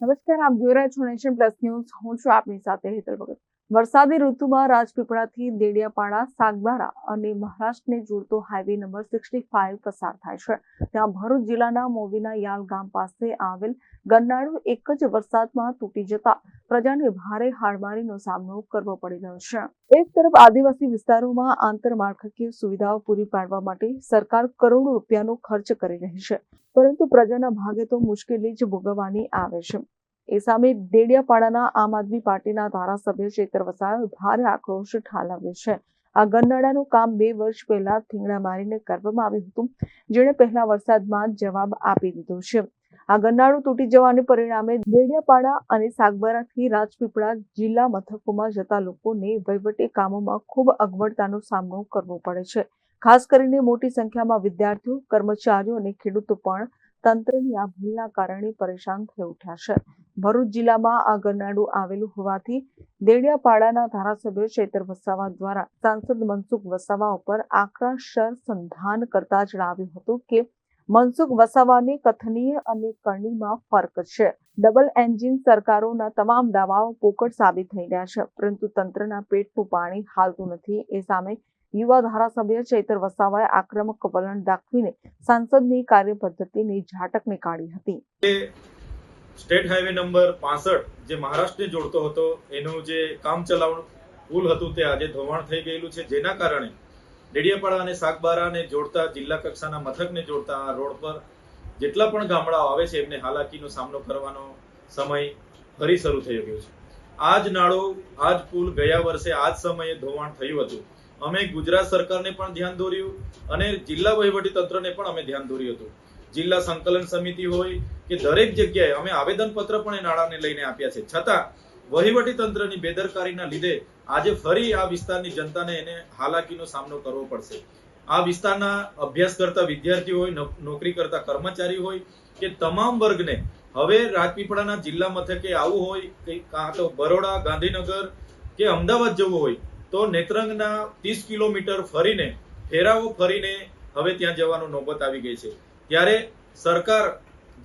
નમસ્કાર, આપ જોઈ રહ્યા છો નેશન પ્લસ ન્યૂઝ. હું છું આપની સાથે હેતલ ભગત. વરસાદી ઋતુમાં રાજપીપળાથી દેડિયાપાડા, સાગબારા અને મહારાષ્ટ્રને જોડતો હાઈવે નંબર સિક્સટી ફાઇવ પસાર થાય છે. ત્યાં ભરૂચ જિલ્લાના મોવીના યાલ ગામ પાસે આવેલ ગરનાળું એક જ વરસાદમાં તૂટી જતા પ્રજાને ભારે હાડમારીનો સામનો કરવો પડી રહ્યો છે. એક તરફ આદિવાસી વિસ્તારોમાં આંતરમાળખાકીય સુવિધાઓ પૂરી પાડવા માટે સરકાર કરોડો રૂપિયાનો ખર્ચ કરી રહી છે. પરંતુ પ્રજાના ભાગે તો મુશ્કેલી જ ભોગવવાની આવે છે. એ સામે દેડિયાપાડાના આમ આદમી પાર્ટીના ધારાસભ્ય ચેતર વસાવે ભારે આક્રોશ ઠાલવ્યો છે. આ ગરનાળાનું કામ બે વર્ષ પહેલા થીંગડા મારીને કરવામાં આવ્યું હતું. જેણે પહેલા વરસાદમાં જવાબ આપી દીધો છે. આ ગરનાળું તૂટી જવાને પરિણામે દેડિયાપાડા અને સાગબારાથી રાજપીપળા જિલ્લા મથકોમાં જતા લોકોને વહીવટી કામોમાં ખૂબ અગવડતાનો સામનો કરવો પડે છે. ખાસ કરીને મોટી સંખ્યામાં વિદ્યાર્થીઓ, કર્મચારીઓ અને ખેડૂતો પણ તંત્રની આ ભૂલના કારણે પરેશાન થઈ ઉઠ્યા છે. ભરૂચ જિલ્લામાં આ ગરનાળું આવેલું હોવાથી દેડિયાપાડાના ધારાસભ્ય ચૈતર વસાવા દ્વારા સાંસદ મનસુખ વસાવા ઉપર આક્રોશર સંધાન કરતા જણાવ્યું હતું કે મનસુખ વસાવાની કથનીય અને કરણીમાં ફરક છે. ડબલ એન્જિન સરકારોના તમામ દાવાઓ પોકળ સાબિત થઈ રહ્યા છે, પરંતુ તંત્રના પેટનું પાણી હાલતું નથી. એ સામે યુવા ધારાસભ્ય ચૈતર વસાવાએ આક્રમક વલણ દાખવીને સાંસદની કાર્યપદ્ધતિની ઝાટક નીકાળી હતી. સ્ટેટ હાઈવે નંબર પાસઠ જે મહારાષ્ટ્રને જોડતો હતો, એનું જે કામ ચલાવણ પુલ હતું તે આજે ધોવાણ થઈ ગયેલું છે. જેના કારણે ડેડિયાપાડા અને સાગબારાને જોડતા જિલ્લા કક્ષાના મથકને જોડતા આ રોડ પર જેટલા પણ ગામડાઓ આવે છે, એમને હાલાકીનો સામનો કરવાનો સમય ફરી શરૂ થઈ ગયો છે. આ જ નાળો આ જ પુલ ગયા વર્ષે આ જ સમયે ધોવાણ થયું હતું. અમે ગુજરાત સરકારને પણ ધ્યાન દોર્યું અને જિલ્લા વહીવટી તંત્રને પણ અમે ધ્યાન દોર્યું હતું. જિલ્લા સંકલન સમિતિ હોય કે દરેક જગ્યાએ અમે આવેદનપત્ર પણ એ નાળાને લઈને આપ્યા છે. છતાં વહીવટી તંત્રની બેદરકારીના લીધે આજે ફરી આ વિસ્તારની જનતાને એને હાલાકીનો સામનો કરવો પડશે. આ વિસ્તારના અભ્યાસ કરતા વિદ્યાર્થીઓ હોય નોકરી કરતા કર્મચારી હોય કે તમામ વર્ગને, હવે રાજપીપળાના જિલ્લા મથકે આવવું હોય કે કાં તો બરોડા, ગાંધીનગર કે અમદાવાદ જવું હોય, તો નેત્રંગના ત્રીસ કિલોમીટર ફરીને ફેરાવો ફરીને હવે ત્યાં જવાનો નોબત આવી ગઈ છે. ત્યારે સરકાર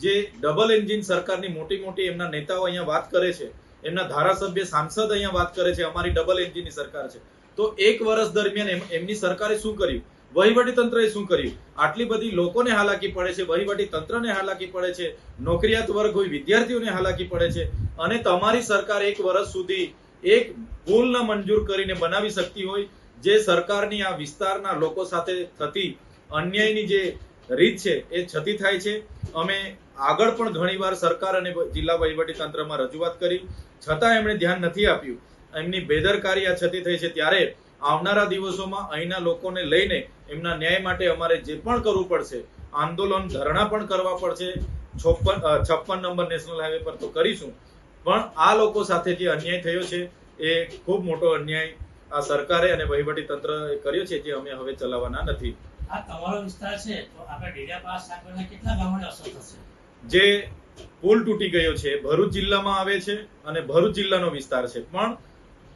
જે ડબલ એન્જિન સરકારની મોટી મોટી એમના નેતાઓ અહીંયા વાત કરે છે એમના ધારાસભ્ય સાંસદ અહીંયા વાત કરે છે, અમારી ડબલ એન્જિનની સરકાર છે. તો એક વર્ષ દરમિયાન એમ- એમની સરકારે શું કર્યું? વહીવટી તંત્રએ શું કર્યું? આટલી બધી લોકોને હાલાકી પડે છે વહીવટી તંત્રને હાલાકી પડે છે, નોકરિયાત વર્ગ હોય, વિદ્યાર્થીઓને હાલાકી પડે છે, અને તમારી સરકાર એક વર્ષ સુધી એક ભૂલ ન મંજૂર કરીને બનાવી શકતી હોય, જે સરકારની આ વિસ્તારના લોકો સાથે થતી અન્યાયની જે રીત છે, એ છતી થાય છે. અમે આગળ પણ ઘણીવાર સરકાર અને જિલ્લા તંત્રમાં રજૂઆત કરી. છતાં એમણે ધ્યાન નથી આપ્યું. એમની બેદરકારી આ છતી થઈ છે. ત્યારે આવનારા દિવસોમાં અહીંના લોકોને લઈને એમના ન્યાય માટે અમારે જે પણ કરવું પડશે, આંદોલન ધરણા પણ કરવા પડશે. છપ્પન છપ્પન નંબર નેશનલ હાઈવે પર તો કરીશું. પણ આ લોકો સાથે જે અન્યાય થયો છે. એ ખૂબ મોટો અન્યાય આ સરકારે અને વહીવટી તંત્રએ કર્યો છે, જે અમે હવે ચલાવવાના નથી. આ તમારો વિસ્તાર છે, તો આપણે ડેડિયાપાડા સાગરના કેટલા ગામોને અસર થશે? જે પુલ તૂટી ગયો છે, ભરૂચ જિલ્લામાં આવે છે અને ભરૂચ જિલ્લાનો વિસ્તાર છે. પણ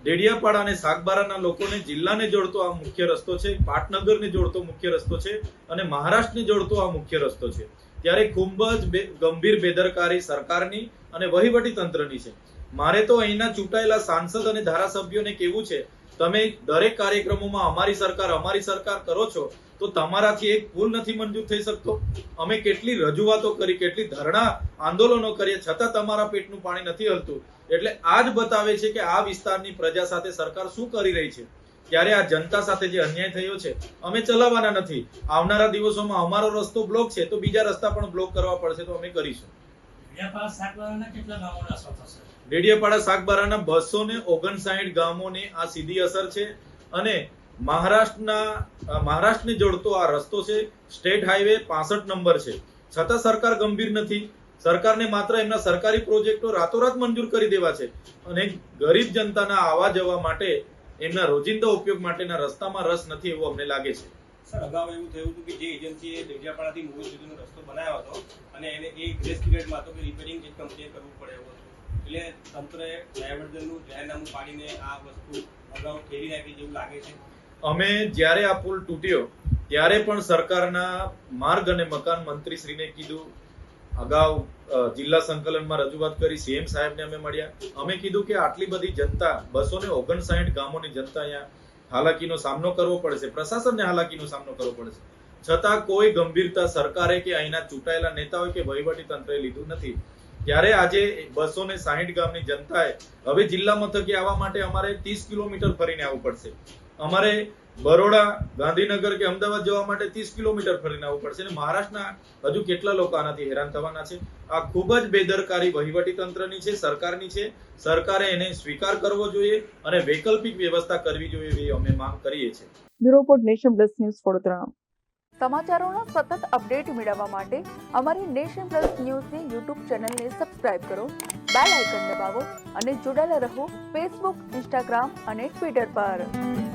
ડેડિયાપાડા અને સાગબારાના લોકોને જિલ્લાને જોડતો આ મુખ્ય રસ્તો છે, પાટનગરને જોડતો મુખ્ય રસ્તો છે અને મહારાષ્ટ્રને જોડતો આ મુખ્ય રસ્તો છે. ત્યારે ખૂબ જ ગંભીર બેદરકારી સરકારની અને વહીવટી તંત્રની છે. મારે તો અહીંના ચૂંટાયેલા સાંસદ અને ધારાસભ્યોને કેવું છે તમે દરેક કાર્યક્રમોમાં અમારી સરકાર અમારી સરકાર કરો છો, તો તમારાથી એક ભૂલ નથી મંજૂર થઈ શકતો. અમે કેટલી રજૂઆતો કરી, કેટલી ધરણા આંદોલનો કરીએ છતાં તમારા પેટનું પાણી નથી હલતું. એટલે આ જ બતાવે છે કે આ વિસ્તારની પ્રજા સાથે સરકાર શું કરી રહી છે. ત્યારે આ જનતા સાથે જે અન્યાય થયો છે, અમે ચલાવવાના નથી. આવનારા દિવસોમાં અમારો રસ્તો બ્લોક છે, તો બીજા રસ્તા પણ બ્લોક કરવા પડશે તો અમે કરીશું. ડેડિયાપાડા શાકબારાના બસો ને ઓગણસાઠ ગામોને આ સીધી અસર છે અને મહારાષ્ટ્રના મહારાષ્ટ્રને જોડતો આ રસ્તો છે, સ્ટેટ હાઈવે પાસઠ નંબર છે. છતાં સરકાર ગંભીર નથી. સરકારને માત્ર એમના સરકારી પ્રોજેક્ટો રાતોરાત મંજૂર કરી દેવા છે અને ગરીબ જનતાના આવવા જવા માટે એમના રોજિંદા ઉપયોગ માટેના રસ્તામાં રસ નથી એવું અમને લાગે છે. સર, અગાઉ એવું થયું હતું કે જે એજન્સીએ દેડિયાપાડાથી મુંબઈ સુધીનો રસ્તો બનાવ્યો હતો અને એને એ ગ્રેસ પીરિયડમાં હતો કે રિપેરિંગ જે કંપનીએ કરવું પડે એવું હતું. એટલે તંત્રએ ડાયવર્ઝનનું જાહેરનામું પાડીને આ વસ્તુ અગાઉ ઠેરી નાખી જેવું લાગે છે. અમે જ્યારે આ પુલ તૂટ્યો, ત્યારે પણ સરકારના માર્ગ અને મકાન મંત્રીશ્રીને કીધું. અગાઉ જિલ્લા સંકલનમાં રજૂઆત કરી, સીએમ સાહેબને અમે મળ્યા. અમે કીધું કે આટલી બધી જનતા બસો ને ઓગણસાઠ ગામોની જનતા અહીંયા હાલાકીનો સામનો કરવો પડશે. પ્રશાસનને હાલાકીનો સામનો કરવો પડશે. છતાં કોઈ ગંભીરતા સરકારે કે અહીંના ચૂંટાયેલા નેતાઓએ કે વહીવટી તંત્રએ લીધું નથી. ત્યારે આજે બસો ને સાહીઠ ગામની જનતાએ, હવે જિલ્લા મથકે આવવા માટે અમારે ત્રીસ કિલોમીટર ફરીને આવવું પડશે. અમારે બરોડા ગાંધીનગર કે અમદાવાદ જવા માટે ત્રીસ કિલોમીટર ફરીને આવવું પડશે અને મહારાષ્ટ્રના હજુ કેટલા લોકો આનાથી હેરાન થવાના છે? આ ખૂબ જ બેદરકારી વહીવટી તંત્રની છે સરકારની છે. સરકારે એને સ્વીકાર કરવો જોઈએ અને વૈકલ્પિક વ્યવસ્થા કરવી જોઈએ એવી અમે માંગ કરીએ છીએ. Bureau report nation plus news Vadodara સમાચારોના સતત અપડેટ મેળવવા માટે અમારી નેશન પ્લસ ન્યૂઝની યુટ્યુબ ચેનલને સબસ્ક્રાઇબ કરો બેલ આઇકન દબાવો અને જોડાયેલા રહો ફેસબુક ઇન્સ્ટાગ્રામ અને ટ્વિટર પર.